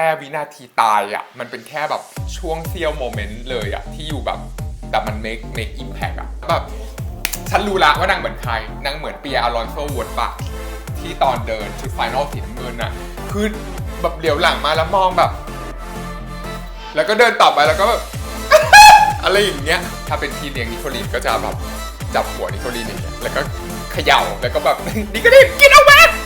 แค่วินาทีตายอะ มันเป็นแค่แบบช่วงเสี้ยวโมเมนต์เลยอะ ที่อยู่แบบแต่มัน make make impact อะแบบฉันรู้ละว่านางเหมือนใครนางเหมือนเปียอลอนโซวดปะที่ตอนเดินชุดไฟนอลสีน้ำเงินอะ คือแบบเหลียวหลังมาแล้วมองแบบ แล้วก็เดินต่อไปแล้วก็แบบ อะไรอย่างเงี้ย ถ้าเป็นพี่เลี้ยงนิโคลีนก็จะแบบจับหัวนิโคลีนอย่างเงี้ยแล้วก็เขย่าแล้วก็แบบนิโคลีนกินออกมากินออกม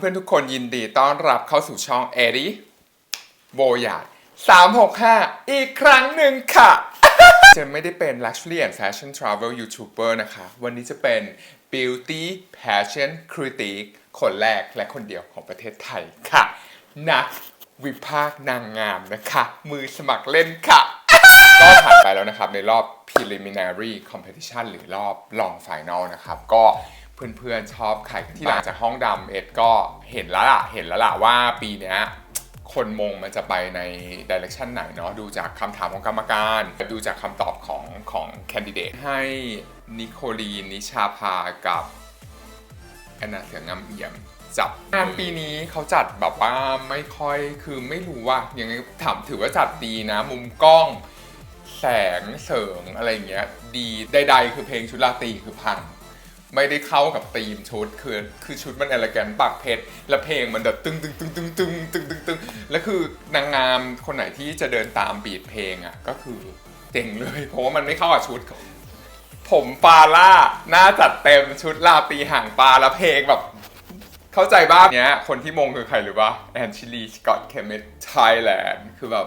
เพื่อนๆทุกคนยินดีต้อนรับเข้าสู่ช่องเอริโบยาด365 อีกครั้งหนึ่งค่ะ จะไม่ได้เป็น Luxury and Fashion Travel YouTuber นะคะ วันนี้จะเป็น Beauty Passion Critic คนแรกและคนเดียวของประเทศไทยค่ะ นักวิพากษ์นางงามนะคะ มือสมัครเล่นค่ะก็ผ่านไปแล้วนะครับในรอบ preliminary competition หรือรอบรอง final นะครับ ก็ เพื่อนๆชอบใครที่หลังจากห้องดำเอ็ดก็เห็นแล้วล่ะ เห็นแล้วล่ะว่าปีเนี้ยคนมงมันจะไปใน direction ไหนเนาะดูจากคำถามของกรรมการ ดูจากคำตอบของของแคนดิเดตให้นิโคลีนนิชาภากับแอนนาเสืองามเอี่ยมจับงานปีนี้เขาจัดแบบว่าไม่ค่อยคือไม่รู้ว่ายังไงถามถือว่าจัดดีนะ มุมกล้อง แสงเสริงอะไรอย่างเงี้ย ดีใดๆคือเพลงชุดราตรีคือพัง ไม่ได้เข้ากับธีมชุดคือคือชุดมันเอลแกนปากเพชรและเพลงมันแบบตึงตึงตึงตึงตึงตึงตึงตึงแล้วคือนางงามคนไหนที่จะเดินตามบีดเพลงอะก็คือเจ๋งเลยเพราะว่ามันไม่เข้ากับชุด ผมฟาล่าหน้าจัดเต็มชุดลาตีห่างปลาแล้วเพลงแบบ เข้าใจบ้างเนี้ยคนที่มงคือใครหรือว่าแอนชิลีสกอตเคมเมตไทยแลนด์คือแบบ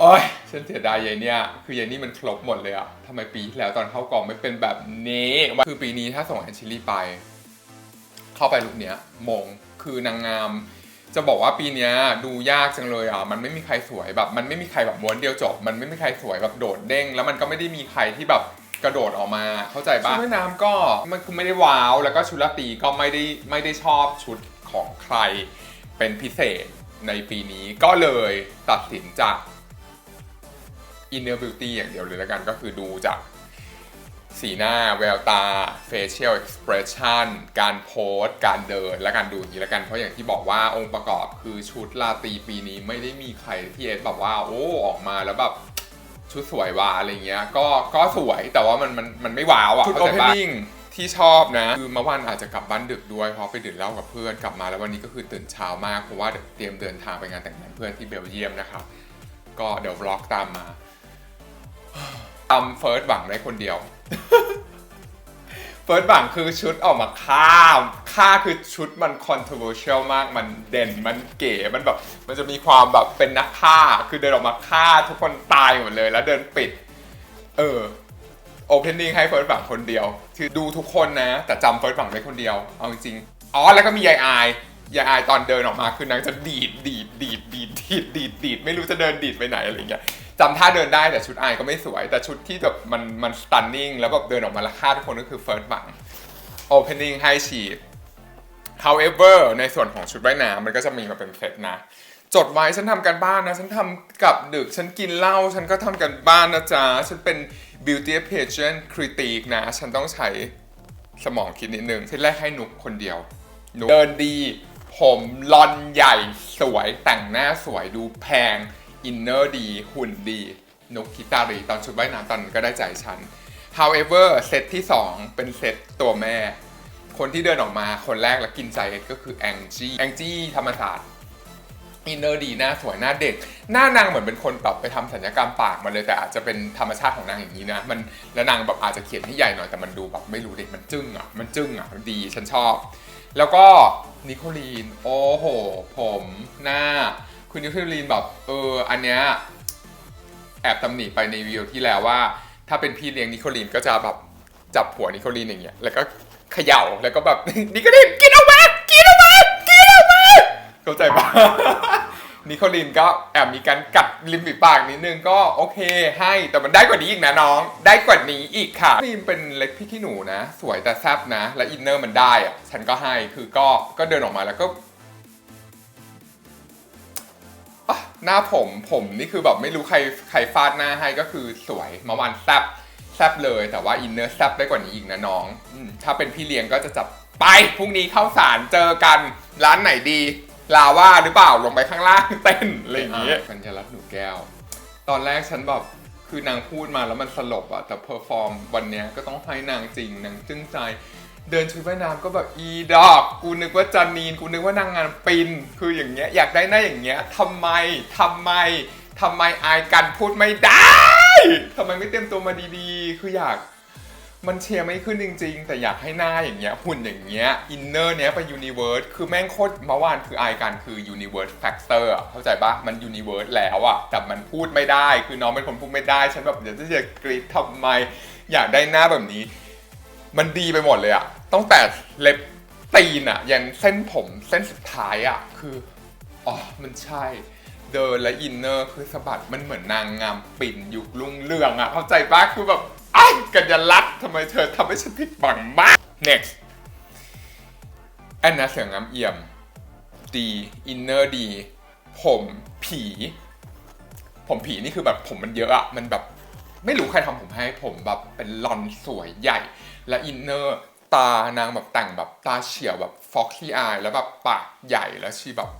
โอ้ยฉันเสียดายยายเนี่ย คือยายนี่มันครบหมดเลยอะทำไมปีที่แล้วตอนเข้ากองไม่เป็นแบบนี้ คือปีนี้ถ้าส่งแอนชิลีไป เข้าไปลุกเนี้ยมง คือนางงาม จะบอกว่าปีเนี้ยดูยากจังเลยอะ มันไม่มีใครสวยแบบ มันไม่มีใครแบบม้วนเดียวจบ มันไม่มีใครสวยแบบโดดเด้ง แล้วมันก็ไม่ได้มีใครที่แบบกระโดดออกมา เข้าใจป่ะชุดว่ายน้ำก็มันคือไม่ได้ว้าว แล้วก็ชุดราตรีก็ไม่ได้ไม่ได้ชอบชุดของใครเป็นพิเศษในปีนี้ ก็เลยตัดสินจาก inner beauty อย่างเดียวเลยแล้วกันก็คือดูจากสีหน้า แววตา facial expression การโพสการเดินและการดูอย่างนี้แล้วกัน เพราะอย่างที่บอกว่าองค์ประกอบคือชุดราตรีปีนี้ไม่ได้มีใครที่เอสแบบว่า โอ้ ออกมาแล้วแบบชุดสวยว่ะอะไรเงี้ย ก็ก็สวยแต่ว่ามันมันมันไม่ว้าวอะชุด opening ที่ชอบนะ คือเมื่อวานอาจจะกลับบ้านดึกด้วยเพราะไปดื่มเหล้ากับเพื่อนกลับมาแล้ววันนี้ก็คือตื่นเช้ามากเพราะว่าเดี๋ยวเตรียมเดินทางไปงานแต่งงานเพื่อนที่เบลเยียมนะครับก็เดี๋ยววล็อกตามมา ทำเฟิร์สหวังได้คนเดียว เฟิร์สหวังคือชุดออกมาฆ่าฆ่าคือชุดมัน controversial มาก มันเด่น มันเก๋ มันแบบ มันจะมีความแบบเป็นนักฆ่า คือเดินออกมาฆ่าทุกคนตายหมดเลย แล้วเดินปิด เออ โอเพนนิ่งให้เฟิร์สหวังคนเดียว คือดูทุกคนนะ แต่จำเฟิร์สหวังได้คนเดียว เอาจริง อ๋อ แล้วก็มียายอายยายอายตอนเดินออกมาคือนางจะดีดดีดดีดดีดดีดดีดดีดไม่รู้จะเดินดีดไปไหนอะไรเงี้ย จำท่าเดินได้แต่ชุดอายก็ไม่สวย แต่ชุดที่แบบมันมันสตันนิ่งแล้วแบบเดินออกมาละฆ่าทุกคนก็คือเฟิร์สหวัง opening ให้ฉีด however ในส่วนของชุดว่ายน้ำมันก็จะมีมาเป็นเซตนะ จดไว้ฉันทำกันบ้านนะ ฉันทำกับดึก ฉันกินเหล้า ฉันก็ทำกันบ้านนะจ๊ะ ฉันเป็น beauty pageant critic นะ ฉันต้องใช้สมองคิดนิดนึงเซตแรกให้นุกคนเดียวนุกเดินดี ผมลอนใหญ่สวยแต่งหน้าสวยดูแพง อินเนอร์ดี หุ่นดีนุกคิตารีตอนชุดว่ายน้ำตอนนั้นก็ได้ใจฉัน however เซตที่ 2 เป็นเซตตัวแม่ คนที่เดินออกมาคนแรกและกินใจก็คือแองจี้แองจี้ธรรมศาสตร์อินเนอร์ดีหน้าสวยหน้าเด็ก หน้านางเหมือนเป็นคนแบบไปทำศัลยกรรมปากมาเลยแต่อาจจะเป็นธรรมชาติของนางอย่างนี้นะ มันแล้วนางแบบอาจจะเขียนให้ใหญ่หน่อยแต่มันดูแบบไม่รู้เด็กมันจึ้งอะมันจึ้งอะมันดีฉันชอบ แล้วก็นิโคลีนโอ้โห ผมหน้า คืคือนิโคลีนแบบเอออันเนี้ยแอบตำหนิไปในวิดีโอที่แล้วว่า ถ้าเป็นพี่เลี้ยงนิโคลีนก็จะแบบจับหัวนิโคลีนอย่างเงี้ยแล้วก็เขย่าแล้วก็แบบนิโคลีนกินออกมากินออกมากินออกมาเข้าใจปะนิโคลีนก็แอบมีการกัดริมฝีปากนิดนึงก็โอเคให้แต่มันได้กว่านี้อีกนะน้อง ได้กว่านี้อีกค่ะนิโคลีนเป็นเล็กพี่ขี้หนูนะ สวยแต่แซ่บนะ และอินเนอร์มันได้อะฉันก็ให้คือก็ก็เดินออกมาแล้วก็ หน้าผมผมนี่คือแบบไม่รู้ใครใครฟาดหน้าให้ก็คือสวยเมาวันแซบแซบเลย แต่ว่าอินเนอร์แซบได้กว่านี้อีกนะน้องอมถ้าเป็นพี่เลี้ยงก็จะจับไปพรุ่งนี้เข้าสารเจอกันร้านไหนดี ลาว่าหรือเปล่าลงไปข้างล่างเต้นอะไรอย่างเงี้ยกัญญารัตน์หนูแก้ว ตอนแรกฉันแบบคือนางพูดมาแล้วมันสลบอะแต่เพอร์ฟอร์มวันเนี้ยก็ต้องให้นางจริงนางจึ้งใจ เดินชุดว่ายน้ำก็แบบอีดอกกูนึกว่าจันนีนกูนึกว่านางงานปินคืออย่างเงี้ยอยากได้หน้าอย่างเงี้ยทำไมทำไมทำไมอายกันพูดไม่ได้ทำไมไม่เตรียมตัวมาดีๆ คืออยากมันเชียร์ไม่ขึ้นจริง ๆ แต่อยากให้หน้าอย่างเงี้ยหุ่นอย่างเงี้ยอินเนอร์เนี้ยไปยูนิเวิร์สคือแม่งโคตรเมื่อวานคืออายกันคือยูนิเวิร์สแฟกเตอร์เข้าใจปะมันยูนิเวิร์สแล้วอะแต่มันพูดไม่ได้ คือน้องเป็นคนพูดไม่ได้ ฉันแบบเดี๋ยวจะกรีดทำไม อยากได้หน้าแบบนี้ มันดีไปหมดเลยอะ ตั้งแต่เล็บตีนอะยันเส้นผมเส้นสุดท้ายอะคืออ๋อมันใช่เดินและอินเนอร์คือสะบัดมันเหมือนนางงามปิ่นยุคลุ่งเรืองอะเข้าใจปะคือแบบไอ้กัญญลักษณ์ทำไมเธอทำให้ฉันผิดหวังมาก next แอนนาเสืองามเอี่ยม ดีอินเนอร์ดี ผมผี ผมผีนี่คือแบบผมมันเยอะอะมันแบบไม่รู้ใครทำผมให้ผมแบบเป็นลอนสวยใหญ่ และอินเนอร์ ตานางแบบแต่งแบบตาเฉียวแบบฟ็อกซี่อายแล้วแบบปากใหญ่แล้วชีแบบ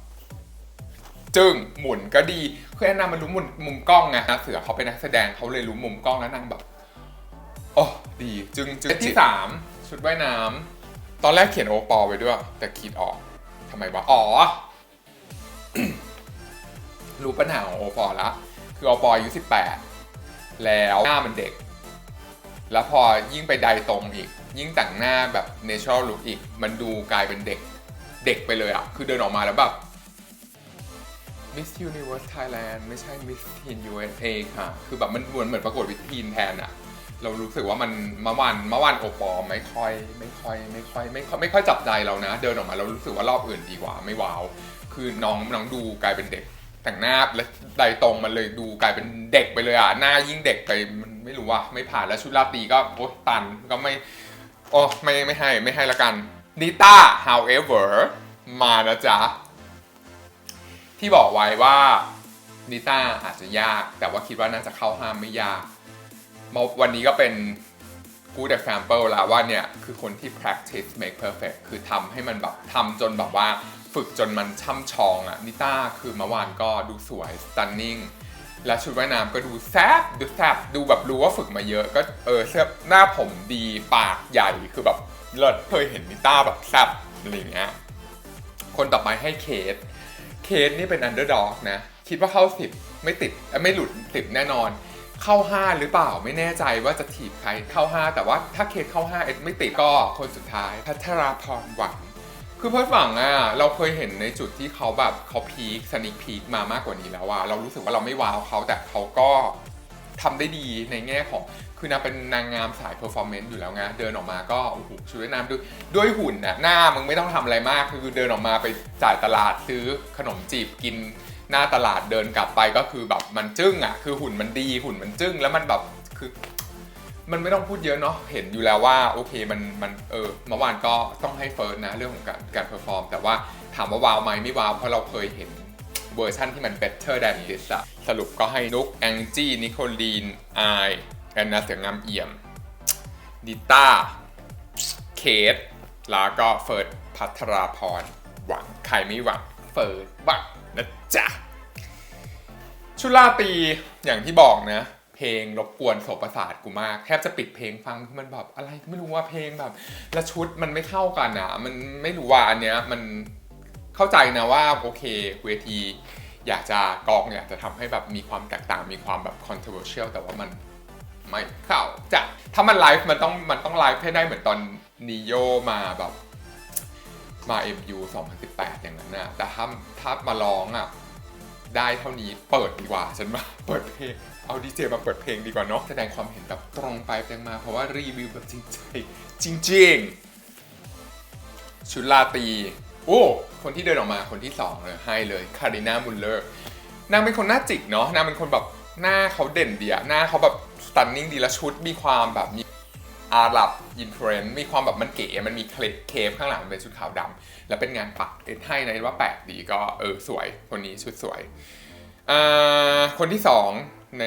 จึ้งหมุนก็ดีคือแอนนามันรู้มุมมุมกล้องไงนะเสือเขาเป็นนักแสดงเขาเลยรู้มุมกล้องแล้วนางแบบโอ้ดีจึงจึงที่สามชุดว่ายน้ำตอนแรกเขียนโอปอลไว้ด้วย แต่คิดออกทำไมวะอ๋อรู้ปัญหาของโอปอลละคือโอปอลอายุ18แล้วหน้ามันเด็ก แล้วพอยิ่งไปไดตรงอีก ยิ่งแต่งหน้าแบบ natural look อีก มันดูกลายเป็นเด็กเด็กไปเลยอะคือเดินออกมาแล้วแบบ Miss Universe Thailand ไม่ใช่ Miss Teen USA ค่ะ คือแบบมันเหมือนเหมือนประกวดวิทีนแทนอะเรารู้สึกว่ามันเมื่อวานเมื่อวานโอปอลไม่ค่อย ไม่ค่อย ไม่ค่อย ไม่ค่อยไม่ค่อยจับใจเรานะ เดินออกมาเรารู้สึกว่ารอบอื่นดีกว่าไม่ว้าว คือน้องน้องดูกลายเป็นเด็ก แต่งหน้าและไดตรงมันเลยดูกลายเป็นเด็กไปเลยอะหน้ายิ่งเด็กไปมันไม่รู้ว่าไม่ผ่านแล้วชุดราตรีก็โอ๊ยตันก็ไม่ โอ้ไม่ไม่ให้ไม่ให้ละกันนิต้า however มานะจ๊ะ ที่บอกไว้ว่านิต้าอาจจะยาก แต่ว่าคิดว่าน่าจะเข้าห้ามไม่ยาก วันนี้ก็เป็น good example แล้วว่าเนี่ย คือคนที่ practice make perfect คือทำให้มันแบบทำจนแบบว่า ฝึกจนมันช่ำชองอะนิต้าคือเมื่อวานก็ดูสวย stunning และชุดว่ายน้ำก็ดูแซบดูแซบดูแบบรู้ว่าฝึกมาเยอะ ก็เออเสื้อหน้าผมดีปากใหญ่คือแบบเลิศเคยเห็นนิต้าแบบแซบอะไรอย่างเงี้ยคนต่อไปให้เคส เคสนี่เป็นอันเดอร์ด็อกนะ คิดว่าเข้าสิบไม่ติดไม่หลุดสิบแน่นอน เข้า 5 หรือเปล่าไม่แน่ใจว่าจะถีบใครเข้า 5 แต่ว่าถ้าเคสเข้า5เอ็ดไม่ติดก็คนสุดท้ายพัทราพรหวัง คือเพื่อนหวังอะเราเคยเห็นในจุดที่เขาแบบเขาพีคสนิคพีคมามากกว่านี้แล้วว่าเรารู้สึกว่าเราไม่ว้าวเขาแต่เขาก็ทำได้ดีในแง่ของ คือนางเป็นนางงามสายเพอร์ฟอร์แมนซ์อยู่แล้วไงเดินออกมาก็โอ้โหชุดว่ายน้ำด้วยด้วยหุ่นน่ะหน้ามึงไม่ต้องทำอะไรมาก คือเดินออกมาไปจ่ายตลาดซื้อขนมจีบกินหน้าตลาดเดินกลับไปก็คือแบบมันจึ้งอะคือหุ่นมันดีหุ่นมันจึ้งแล้วมันแบบคือ มันไม่ต้องพูดเยอะเนาะเห็นอยู่แล้วว่าโอเคมันมันเออเมื่อวานก็ต้องให้เฟิร์สนะเรื่องของการการเพอร์ฟอร์มแต่ว่าถามว่าว้าวไหมไม่ว้าวเพราะเราเคยเห็นเวอร์ชั่นที่มัน better than this อะสรุปก็ให้นุกแองจี้นิโคลีนไอแอนนาเสียงงามเอี่ยมดิต้าเคสแล้วก็เฟิร์สพัทราพรหวังใครไม่หวังเฟิร์สหวังนะจ๊ะชุลาตีอย่างที่บอกนะ เพลงรบกวนโสประสาทกูมาก แทบจะปิดเพลงฟังคือมันแบบอะไรไม่รู้ว่าเพลงแบบและชุดมันไม่เข้ากันอะมันไม่รู้ว่าอันเนี้ยมันเข้าใจนะว่าโอเคเวทีอยากจะกองอยากจะทำให้แบบมีความแตกต่างมีความแบบ controversial แต่ว่ามันไม่เข้าจะถ้ามันไลฟ์มันต้องมันต้องไลฟ์ให้ได้เหมือนตอนนิโยมาแบบมา MU 2018 อย่างนั้นนะแต่ถ้าถ้ามาร้องอะได้เท่านี้เปิดดีกว่าฉันว่าเปิดเพลง เอาดีเจมาเปิดเพลงดีกว่าเนาะแสดงความเห็นแบบตรงไปตรงมา เพราะว่ารีวิวแบบจริงใจจริงๆ ชุดลาตี โอ้ คนที่เดินออกมาคนที่สองเลยให้เลยคาริน่ามุลเลอร์นางเป็นคนหน้าจิกเนาะนางเป็นคนแบบหน้าเขาเด่นดีอะหน้าเขาแบบสตันนิ่งดีแล้วชุดมีความแบบมีอาหรับอินฟลูเอนซ์มีความแบบมันเก๋มันมีเคลปเคปข้างหลังเป็นชุดขาวดำแล้วเป็นงานปักเอ็นให้นะว่าแปลกดีก็เออสวยคนนี้ชุดสวยอ่คนที่สอง ใน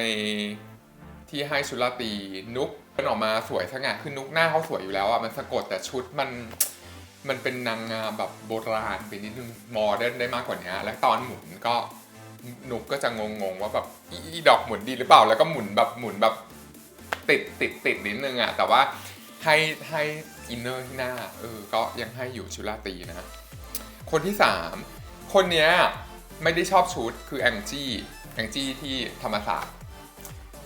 ที่ให้ชุดลาตีนุกเป็นออกมาสวยสง่าคือนุกหน้าเขาสวยอยู่แล้วอะมันสะกดแต่ชุดมันมันเป็นนางงามแบบโบราณไปนิดนึงโมเดิร์นได้มากกว่านี้และตอนหมุนก็นุกก็จะงงๆว่าแบบอีดอกหมุนดีหรือเปล่าแล้วก็หมุนแบบหมุนแบบติดติดติดนิดนึงอะแต่ว่าให้ให้อินเนอร์ที่หน้าเออก็ยังให้อยู่ชุลาตีนะ คนที่สามคนเนี้ยไม่ได้ชอบชุดคือแองจี้ แองจี้ที่ธรรมศาสตร์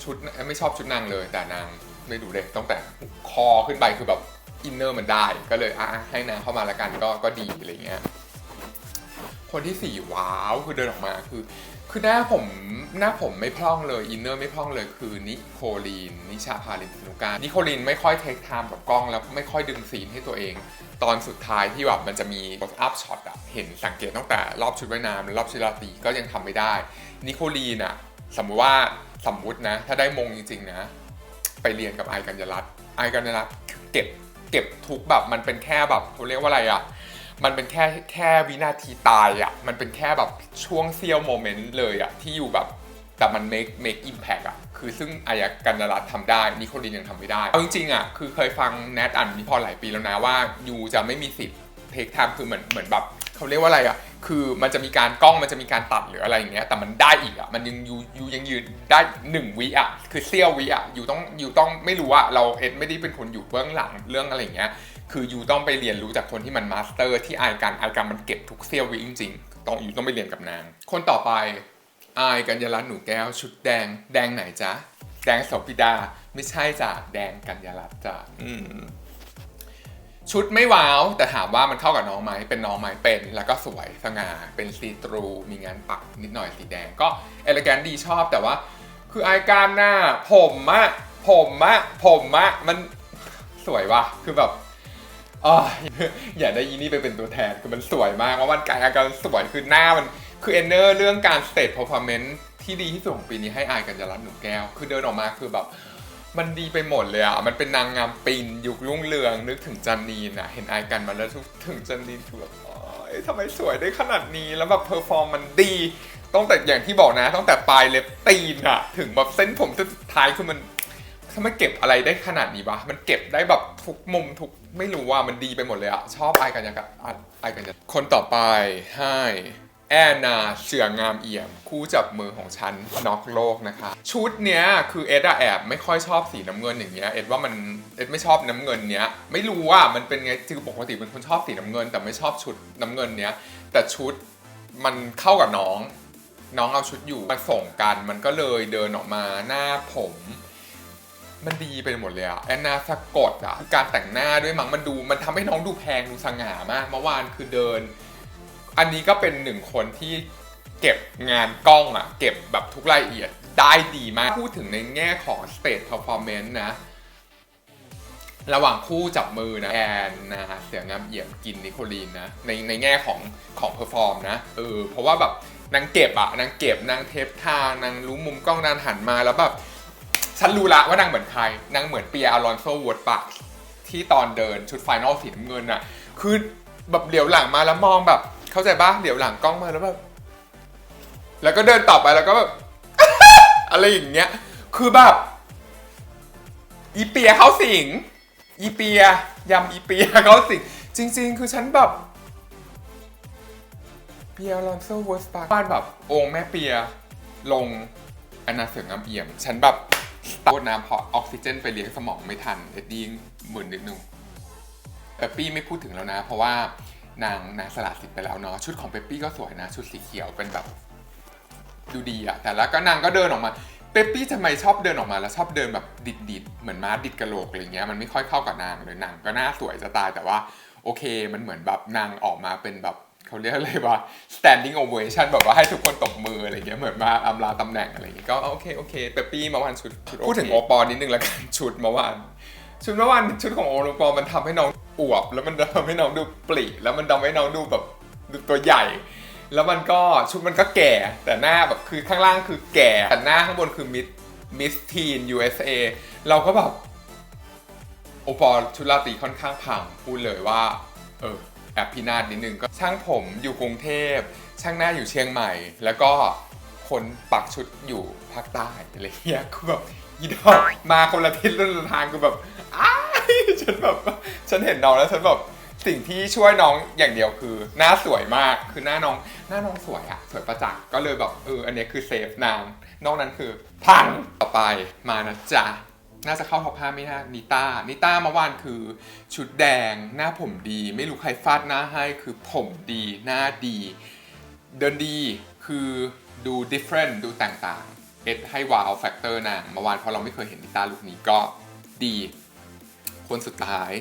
ชุดไม่ชอบชุดนางเลย แต่นางไม่ดูเลยตั้งแต่คอขึ้นไปคือแบบอินเนอร์มันได้ ก็เลยอะให้นางเข้ามาล้วกันก็ก็ดีอะไรเงี้ยคนที่สี่ว้าวคือเดินออกมาคือ คือหน้าผมหน้าผมไม่พร่องเลยอินเนอร์ไม่พร่องเลยคือนิโคลีนนิชาพาลินสนุการนิโคลีนไม่ค่อยเทคไทม์กับกล้องแล้วไม่ค่อยดึงซีนให้ตัวเอง ตอนสุดท้ายที่แบบมันจะมี close up shot อะเห็นสังเกตตั้งแต่รอบชุดว่ายน้ำรอบชุดราตรีก็ยังทำไม่ได้นิโคลีนอะสมมุติว่าสมมุตินะ ถ้าได้มงจริงๆนะ ไปเรียนกับไอกัญญารัตน์ไอกัญญารัตน์เก็บเก็บทุกแบบมันเป็นแค่แบบเขาเรียกว่าอะไรอะมันเป็นแค่แค่วินาทีตายอะมันเป็นแค่แบบช่วงเซียวโมเมนต์เลยอะที่อยู่แบบ แต่มัน make make impact อะคือซึ่งไอกัญญารัตทำได้นิโคลินยังทำไม่ได้ เอาจริงๆอะคือเคยฟังแนทอ่านนิพอหลายปีแล้วนะว่ายูจะไม่มีสิทธิ์เทคไทม์คือเหมือนเหมือนแบบเขาเรียกว่าอะไรอะคือมันจะมีการกล้องมันจะมีการตัดหรืออะไรอย่างเงี้ยแต่มันได้อีกอะมันยังยูยูยังยืนได้หนึ่งวิอะคือเซี่ยววิอะยูต้องยูต้องไม่รู้อะเราเอ็ดไม่ได้เป็นคนอยู่เบื้องหลังเรื่องอะไรอย่างเงี้ยคือยูต้องไปเรียนรู้จากคนที่มันมาสเตอร์ที่อายกันอายกันมันเก็บทุกเซี่ยววิจริงๆต้องยูต้องไปเรียนกับนาง คนต่อไป อายกัญญาลัตน์หนูแก้วชุดแดง แดงไหนจ๊ะ แดงโสภิดาไม่ใช่จ้ะแดงกัญญาลัตน์จ้ะอืมชุดไม่ว้าว แต่ถามว่ามันเข้ากับน้องไหมเป็นน้องไหมเป็น แล้วก็สวยสง่าเป็นซีทรูมีงานปักนิดหน่อยสีแดงก็เอลแกนดีชอบแต่ว่า คือไอการหน้า ผมอะผมอะผมอะมันสวยว่ะคือแบบอ๋ออย่าได้ยีนี่ไปเป็นตัวแทนคือมันสวยมากว่าวันกายอาการสวยคือหน้ามัน คือเอนเนอร์เรื่องการสเต e เพอร์ฟอร์แมนซ์ที่ดีที่สุดของปีนี้ให้อายกัญญารัตน์หนูแก้ว คือเดินออกมาคือแบบมันดีไปหมดเลยอะ มันเป็นนางงามปีนยุครุ่งเรือง นึกถึงจันนีนอะ เห็นอายกันมาแล้วทุกถึงจันนีนคือแบบทำไมสวยได้ขนาดนี้ แล้วแบบเพอร์ฟอร์มมันดี ต้องแต่อย่างที่บอกนะตั้งแต่ปลายเล็บตีนอะ ถึงแบบเส้นผมเส้นสุดท้ายคือมันทำไมเก็บอะไรได้ขนาดนี้วะ มันเก็บได้แบบทุกมุมทุกไม่รู้ว่ามันดีไปหมดเลยอะ ชอบไอายกันยังกับไอายกันยังคนต่อไปให้ แอนนาเสืองามเอี่ยม คู่จับมือของฉันน็อกโลกนะคะ ชุดเนี้ยคือเอ็ดอะแอบไม่ค่อยชอบสีน้ำเงินอย่างเงี้ยเอ็ดว่ามันเอ็ดไม่ชอบน้ำเงินเนี้ยไม่รู้ว่ามันเป็นไงคือปกติเป็นคนชอบสีน้ำเงิน แต่ไม่ชอบชุดน้ำเงินเนี้ยแต่ชุดมันเข้ากับน้อง น้องเอาชุดอยู่มาส่งกัน มันก็เลยเดินออกมาหน้าผม มันดีไปหมดเลยอะแอนนาสะกดอะการแต่งหน้าด้วยมั้งมันดู มันทำให้น้องดูแพงดูสง่ามากเมื่อวานคือเดิน อันนี้ก็เป็นหนึ่งคนที่เก็บงานกล้องอะเก็บแบบทุกรายละเอียดได้ดีมาก พูดถึงในแง่ของ stage performance นะ ระหว่างคู่จับมือนะแอนนะเสียงงามเอี่ยมกินนิโคลีนนะ ในในแง่ของของเพอร์ฟอร์มนะเออเพราะว่าแบบนางเก็บอะนางเก็บนางเทปทางนางรู้มุมกล้องนางหันมาแล้วแบบฉันรู้ละว่านางเหมือนใครนางเหมือนเปียอารอนโซวอร์ดปะที่ตอนเดินชุดไฟนอลสีน้ำเงินอะคือแบบเหลียวหลังมาแล้วมองแบบ เข้าใจปะเหลียวหลังกล้องมาแล้วแบบแล้วก็เดินต่อไปแล้วก็แบบ อะไรอย่างเงี้ย คือแบบอีเปียเขาสิง อีเปียยำอีเปียเขาสิง จริง ๆ คือฉันแบบเปียลอนโซวอสปาบ้านแบบองค์แม่เปียลงอนาเสืองามเอี่ยม ฉันแบบตรน้ำเพราะออกซิเจนไปเลี้ยงสมองไม่ทันเอ็ดดี้หมื่นนิดนึงเปปปี้ไม่พูดถึงแล้วนะ เพราะว่า นางนางสละสิทธิ์ไปแล้วเนาะชุดของเปปปี้ก็สวยนะ ชุดสีเขียวเป็นแบบ ดูดีอะแต่แล้วก็นางก็เดินออกมาเปปปี้ทำไมชอบเดินออกมาแล้วชอบเดินแบบดิดดิดๆเหมือนม้าดิดกระโหลกอะไรเงี้ยมันไม่ค่อยเข้ากับนางเลยนางก็หน้าสวยจะตายแต่ว่า โอเคมันเหมือนแบบนางออกมาเป็นแบบเขาเรียกอะไรวะ standing ovation แบบว่าให้ทุกคนตบมืออะไรเงี้ยเหมือนมาอำลาตำแหน่งอะไรเงี้ยก็โอเคโอเคเปปปี้เมื่อวานชุดชุดพูดถึงโอปอนิดนึงละกันชุดเมื่อวานชุดเมื่อวานชุดของโอปอมันทำให้น้อง อวบ แล้วมันทำให้น้องดูปลีแล้วมันทำให้น้องดูแบบดูตัวใหญ่ แล้วมันก็ชุดมันก็แก่ แต่หน้าแบบคือข้างล่างคือแก่แต่หน้าข้างบนคือมิดมิสทีน USA เราก็แบบโอปอลชุดราตรีค่อนข้างพังพูดเลยว่าเออแอบพินาศนิดนึงก็ช่างผมอยู่กรุงเทพ ช่างหน้าอยู่เชียงใหม่ แล้วก็คนปักชุดอยู่ภาคใต้อะไรเงี้ยคือแบบ ยีดอกมาคนละทิศคนละทางคือแบบอ้าฉันแบบฉันเห็นน้องแล้วฉันแบบสิ่งที่ช่วยน้องอย่างเดียวคือ หน้าสวยมากคือหน้าน้อง หน้าน้องสวยอะสวยประจักษ์ก็เลยแบบเอออันนี้คือเซฟนางนอกนั้นคือพังต่อไปมานะจ๊ะน่าจะเข้าท็อปห้าไม่น่านิต้านิต้าเมื่อวานคือ ชุดแดงหน้าผมดี ไม่รู้ใครฟาดหน้าให้คือผมดี หน้าดี เดินดีคือดู different ดูแตกต่าง เอ็ดให้วาวแฟกเตอร์นางเมื่อวานเพราะเราไม่เคยเห็นนิต้าลุคนี้ก็ดี คนสุดท้าย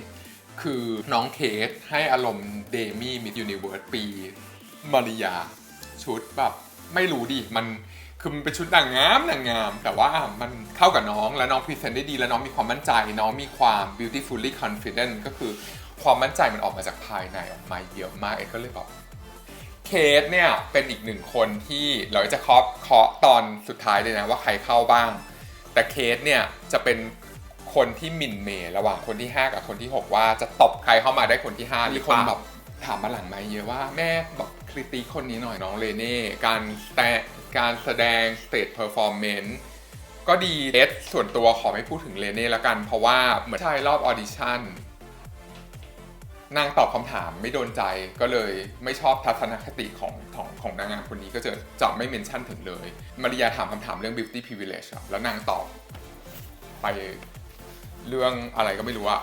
คือน้องเคสให้อารมณ์เดมี่มิดยูนิเวิร์สปีมาริยา ชุดแบบไม่รู้ดิมันคือมันเป็นชุดนางงามนางงาม แต่ว่ามันเข้ากับน้องแล้วน้องพรีเซนต์ได้ดี แล้วน้องมีความมั่นใจ น้องมีความ beautifully confident ก็คือความมั่นใจมันออกมาจากภายในออกมาเยอะมากเอ็ดก็เลยแบบ เคสเนี่ยเป็นอีกหนึ่งคนที่เราจะเคาะเคาะตอนสุดท้ายเลยนะว่าใครเข้าบ้าง แต่เคสเนี่ยจะเป็นคนที่หมินเมย์ระหว่างคนที่ 5 กับคนที่ 6 ว่าจะตบใครเข้ามาได้คนที่5หรือคนแบบถามมาหลังไหมค์เยอะว่าแม่แบบคริติคนนี้หน่อยน้องเลเน่การแสดงการแสดงสเตจเพอร์ฟอร์แมนซ์ก็ดีเอสส่วนตัวขอไม่พูดถึงเลเน่ละกัน เพราะว่าเหมือนใช่รอบออดิชั่น นางตอบคำถามไม่โดนใจก็เลยไม่ชอบทัศนคติของของของนางงามคนนี้ก็จะจะไม่เมนชั่นถึงเลย มาริยาถามคำถามเรื่อง beauty privilege แล้วนางตอบไปเรื่องอะไรก็ไม่รู้อะ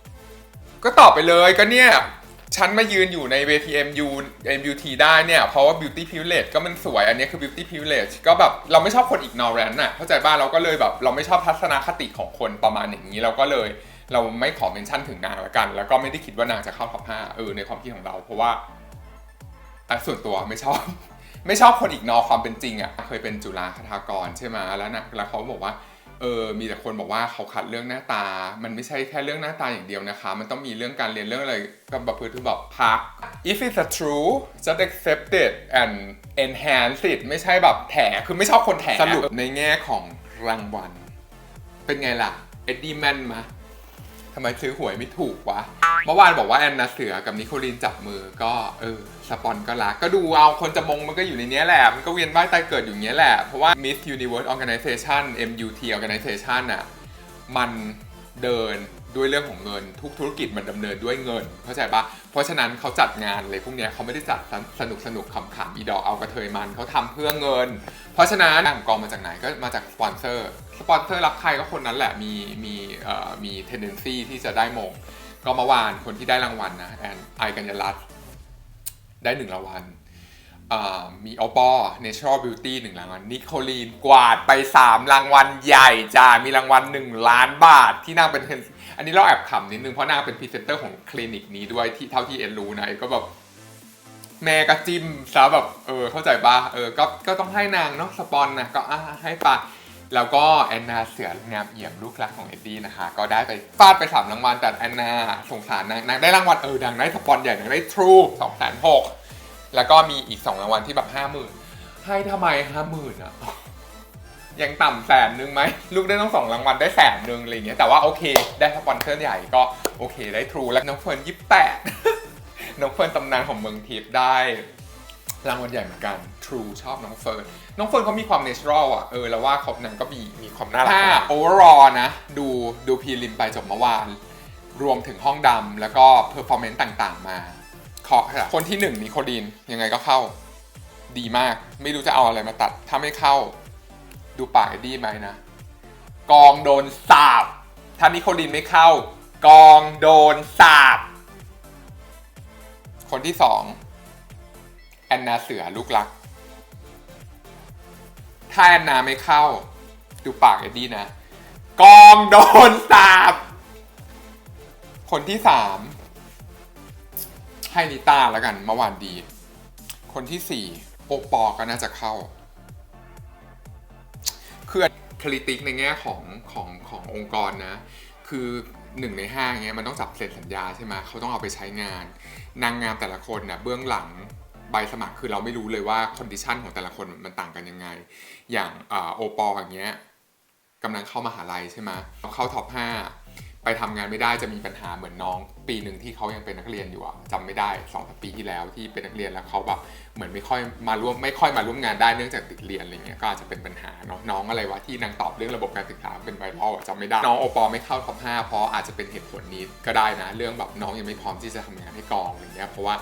ก็ตอบไปเลยก็เนี่ยฉันมายืนอยู่ในเวที MU MUT ได้เนี่ย เพราะว่า beauty privilege ก็มันสวย อันนี้คือ beauty privilege ก็แบบเราไม่ชอบคน ignorant น่ะเข้าใจบ้างเราก็เลยแบบเราไม่ชอบทัศนคติของคนประมาณอย่างนี้เราก็เลย เราไม่ขอเมนชั่นถึงนางละกัน แล้วก็ไม่ได้คิดว่านางจะเข้าท็อป5เออในความคิดของเรา เพราะว่าอะส่วนตัวไม่ชอบ ไม่ชอบคนอีกนอความเป็นจริงอะเคยเป็นจุฬาคทากรใช่ไหมแล้วนะแล้วเขาบอกว่าเออมีแต่คนบอกว่าเขาขัดเรื่องหน้าตา มันไม่ใช่แค่เรื่องหน้าตาอย่างเดียวนะคะ มันต้องมีเรื่องการเรียนเรื่องอะไรก็แบบพื้นที่แบบพัก if it's a true just accept it and enhance it ไม่ใช่แบบแถคือไม่ชอบคนแถสรุปในแง่ของรางวัล เป็นไงล่ะ เอ็ดดี้แมนมา ทำไมซื้อหวยไม่ถูกวะ เมื่อวานบอกว่าแอนนาเสือกับนิโคลินจับมือก็เออสปอนก็รัก ก็ดูเอาคนจะมงมันก็อยู่ในนี้แหละ มันก็เวียนว่ายตายเกิดอยู่เนี้ยแหละ เพราะว่า Miss Universe Organization MUT Organization น่ะ มันเดิน ด้วยเรื่องของเงินทุกธุรกิจมันดำเนินด้วยเงิน เข้าใจปะเพราะฉะนั้นเขาจัดงานอะไรพวกนี้เขาไม่ได้จัดสนุกสนุกขำๆอีดอกเอากระเทยมันเขาทำเพื่อเงิน เพราะฉะนั้นของกองมาจากไหนก็มาจากสปอนเซอร์สปอนเซอร์รักใครก็คนนั้นแหละมีมีเอ่อมี tendency ที่จะได้มงก็เมื่อวานคนที่ได้รางวัลนะแอนไอกัญญรัตน์ได้หนึ่งรางวัลมีอปอ Natural Beauty หนึ่งรางวัลนิโคลีนกวาดไป 3 รางวัลใหญ่จ้ามีรางวัล 1 ล้านบาทที่นางเป็น อันนี้เราแอบขำนิดนึงเพราะนางเป็นพรีเซนเตอร์ของคลินิกนี้ด้วยที่เท่าที่เอ็นรู้นะเอ็นก็แบบแม่ก็จิ้มซะแบบเออเข้าใจปะเออก็ก็ต้องให้นางเนาะสปอนนะก็อะให้ไปแล้วก็แอนนาเสืองามเอี่ยมลูกรักของเอ็ดดี้นะคะ ก็ได้ไปฟาดไปสามรางวัลแต่แอนนาสงสารนางนางได้รางวัลเออดังได้สปอนใหญ่นางได้ทรูสองแสนหกแล้วก็มีอีกสองรางวัลที่แบบห้าหมื่นให้ทำไมห้าหมื่นอะ ยังต่ำแสนนึงไหมลูกได้ต้องสองรางวัลได้แสนนึงอะไรอย่างเงี้ยแต่ว่าโอเค ได้สปอนเซอร์ใหญ่ก็โอเคได้ทรูแล้วน้องเฟิร์นยี่แปดน้องเฟิร์นตำนานของเมืองทิพย์ได้รางวัลใหญ่เหมือนกัน True ชอบน้องเฟิร์น น้องเฟิร์นเขามีความเนเชอรัลอะ เออ แล้วว่าเขานั้นก็มีมีความน่ารักถ้า overall นะ ดูดูพีริมไปจบเมื่อวาน รวมถึงห้องดำแล้วก็ performance ต่างๆมาเคาะค่ะคนที่หนึ่งนิโคลีนยังไงก็เข้า ดีมาก ไม่รู้จะเอาอะไรมาตัด ถ้าไม่เข้า ดูปากไอ้ดีไหมนะ กองโดนสาบถ้านิโคลีนไม่เข้า กองโดนสาบคนที่สองแอนนาเสือลูกรัก ถ้าแอนนาไม่เข้า ดูปากไอ้ดีนะ กองโดนสาบคนที่สามให้นิต้าแล้วกันเมื่อวานดี คนที่สี่โอปอก็น่าจะเข้า คือคริติกในแง่ของของขององค์กรนะ คือหนึ่งในห้าเงี้ยมันต้องจับเซ็นสัญญาใช่ไหมเขาต้องเอาไปใช้งาน นางงามแต่ละคนนะเบื้องหลังใบสมัครคือเราไม่รู้เลยว่าคอนดิชันของแต่ละคนมันต่างกันยังไง อย่างโอปอลอย่างเงี้ยกำลังเข้ามหาลัยใช่ไหมเข้าท็อป5 ไปทำงานไม่ได้จะมีปัญหาเหมือนน้อง ปีหนึ่งที่เขายังเป็นนักเรียนอยู่อะจำไม่ได้สองสามปีที่แล้วที่เป็นนักเรียนแล้วเขาแบบเหมือนไม่ค่อยมาร่วมไม่ค่อยมาร่วมงานได้เนื่องจากติดเรียนอะไรเงี้ยก็อาจจะเป็นปัญหาเนาะน้องอะไรวะที่นางตอบเรื่องระบบการศึกษาเป็นไวรัลอะจำไม่ได้น้องโอปอไม่เข้าท็อป5เพราะอาจจะเป็นเหตุผลนี้ก็ได้นะ เรื่องแบบน้องยังไม่พร้อมที่จะทำงานให้กองอะไรเงี้ยเพราะว่า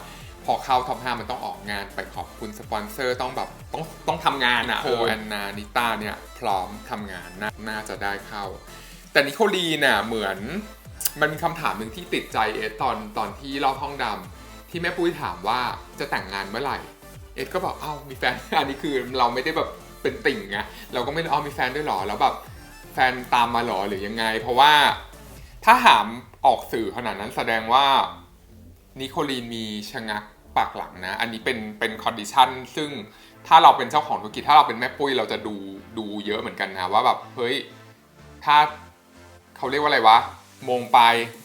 พอเข้าท็อป5มันต้องออกงานไปขอบคุณสปอนเซอร์ต้องแบบต้องต้องทำงานอะโอแอนนานิต้าเนี่ยพร้อมทำงานนาน่าจะได้เข้า แต่นิโคลีน่ะเหมือน มันมีคำถามหนึ่งที่ติดใจเอสตอนตอนที่รอบห้องดำที่แม่ปุ้ยถามว่าจะแต่งงานเมื่อไหร่ เอสก็บอกเอ้ามีแฟน อันนี้คือเราไม่ได้แบบเป็นติ่งไงเราก็ไม่ได้เอามีแฟนด้วยหรอแล้วแบบแฟนตามมาหรอหรือยังไง เพราะว่าถ้าถามออกสื่อขนาดนั้นแสดงว่านิโคลีนมีชะงักปากหลังนะ อันนี้เป็นเป็นคอนดิชันซึ่งถ้าเราเป็นเจ้าของธุรกิจถ้าเราเป็นแม่ปุ้ยเราจะดูดูเยอะเหมือนกันนะว่าแบบเฮ้ยถ้า เขาเรียกว่าอะไรวะมงไป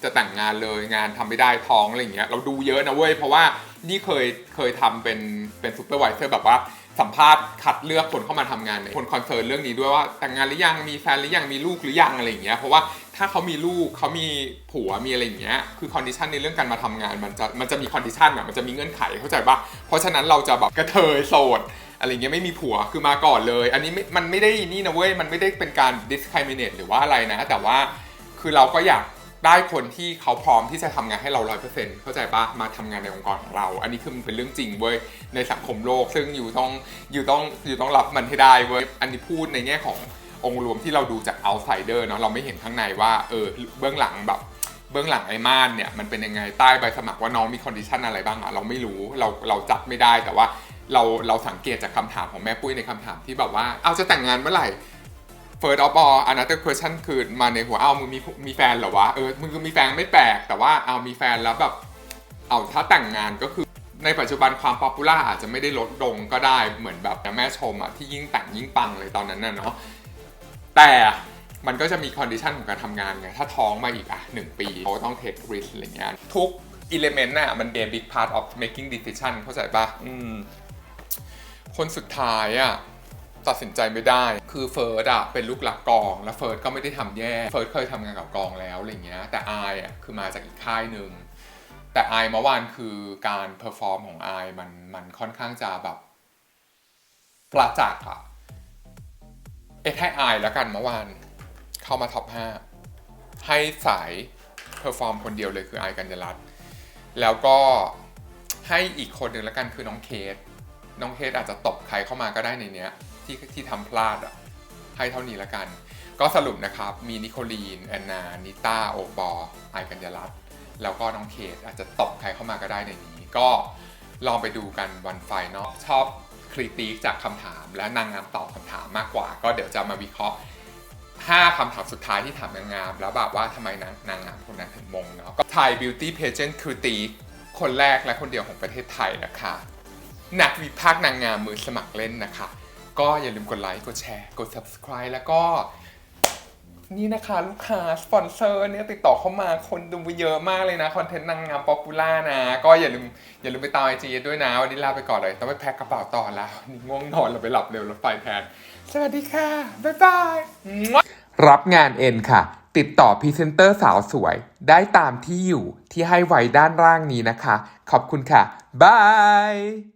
จะแต่งงานเลยงานทำไม่ได้ท้องอะไรอย่างเงี้ยเราดูเยอะนะเว้ยเพราะว่านี่เคยเคยทำเป็นเป็นซูเปอร์วเซอร์แบบว่าสัมภาษณ์คัดเลือกคนเข้ามาทำงานเนี่ยคนคอนเซิร์นเรื่องนี้ด้วยว่าแต่งงานหรือยังมีแฟนหรือยังมีลูกหรือยังอะไรอย่างเงี้ยเพราะว่าถ้าเขามีลูกเขามีผัวมีอะไรอย่างเงี้ยคือคอนดิชันในเรื่องการมาทำงานมันจะมันจะมีคอนดิชันอะมันจะมีเงื่อนไขเข้าใจปะเพราะฉะนั้นเราจะแบบกระเทยโสดอะไรเงี้ยไม่มีผัวคือมาก่อนเลย อันนี้ม่มันไม่ได้นี่นะเว้ยมันไม่ได้เป็นการ discriminate หรือว่าอะไรนะ แต่ว่า คือเราก็อยากได้คนที่เขาพร้อมที่จะทำงานให้เราร้อยเปอร์เซ็นต์เข้าใจปะมาทำงานในองค์กรของเรา อันนี้คือมันเป็นเรื่องจริงเว้ยในสังคมโลก ซึ่งอยู่ต้องอยู่ต้องอยู่ต้องรับมันให้ได้เว้ยอันนี้พูดในแง่ขององค์รวมที่เราดูจาก outsider เนาะเราไม่เห็นข้างในว่าเออเบื้องหลังแบบเบื้องหลังไอ้ม่านเนี่ยมันเป็นยังไงใต้ใบสมัครว่าน้องมีคอนดิชันอะไรบ้างอะเราไม่รู้เราเราจับไม่ได้แต่ว่าเราเราสังเกตจากคำถามของแม่ปุ้ยในคำถามที่แบบว่าเอาจะแต่งงานเมื่อไหร่ first of all another question คือมาในหัวเอามึงมีมีแฟนเหรอวะเออมึงมีแฟนไม่แปลก แต่ว่าเอามีแฟนแล้วแบบเอาถ้าแต่งงานก็คือในปัจจุบันความป๊อปปูล่าอาจจะไม่ได้ลดลงก็ได้เหมือนแบบแม่ชมอะที่ยิ่งแต่งยิ่งปังเลยตอนนั้นน่ะเนาะแต่มันก็จะมีคอนดิชันของการทำงานไง ถ้าท้องมาอีกอะหนึ่งปีเขาต้อง take risk อะไรเงี้ยทุก element น่ะมัน a big part of making decision เข้าใจปะอืมคนสุดท้ายอะ ตัดสินใจไม่ได้ คือเฟิร์สอะเป็นลูกหลักกอง แล้วเฟิร์สก็ไม่ได้ทำแย่เฟิร์สเคยทำงานกับกองแล้วอะไรเงี้ยแต่อายอะคือมาจากอีกค่ายหนึ่งแต่อายเมื่อวานคือการเพอร์ฟอร์มของอายมันมันค่อนข้างจะแบบประจักษ์อะเอ็ดให้อายแล้วกันเมื่อวานเข้ามาท็อป5ให้สายเพอร์ฟอร์มคนเดียวเลยคืออายกัญญรัตน์แล้วก็ให้อีกคนหนึ่งแล้วกันคือน้องเคสน้องเคสอาจจะตบใครเข้ามาก็ได้ในเนี้ย ที่ที่ทำพลาดอะให้เท่านี้ล้วกัน ก็สรุปนะครับ มีนิโคลีนแอนนา นิต้า โอปอไอายกัญญรัตน์แล้วก็น้องเคสอาจจะตบใครเข้ามาก็ได้ในนี้ ก็ลองไปดูกันวันไฟเนาะชอบคริติกจากคำถามและนางงามตอบคำถามมากกว่า ก็เดี๋ยวจะมาวิเคราะห์5คำถามสุดท้ายที่ถามนางงาม แล้วแบบว่าทำไมนางนางงามคนนั้นถึงมงเนาะก็ไทย Beauty Pageant คือตีคนแรกและคนเดียวของประเทศไทยนะคะนักวิพากษ์นางงามมือสมัครเล่นนะคะ ก็อย่าลืมกดไลค์ กดแชร์ กด subscribe แล้วก็ นี่นะคะลูกค้า สปอนเซอร์เนี่ยติดต่อเข้ามาคนดูเยอะมากเลยนะ คอนเทนต์นางงามป๊อปปูล่านะ ก็อย่าลืมอย่าลืมไปตามไอจีด้วยนะ วันนี้ลาไปก่อนเลย ต้องไปแพ็คกระเป๋าต่อแล้วนี่ง่วงนอนเราไปหลับเร็วรถไฟแทน สวัสดีค่ะ บ๊ายบาย รับงานเอ็นค่ะ ติดต่อพรีเซนเตอร์สาวสวย ได้ตามที่อยู่ที่ให้ไว้ด้านล่างนี้นะคะ ขอบคุณค่ะบาย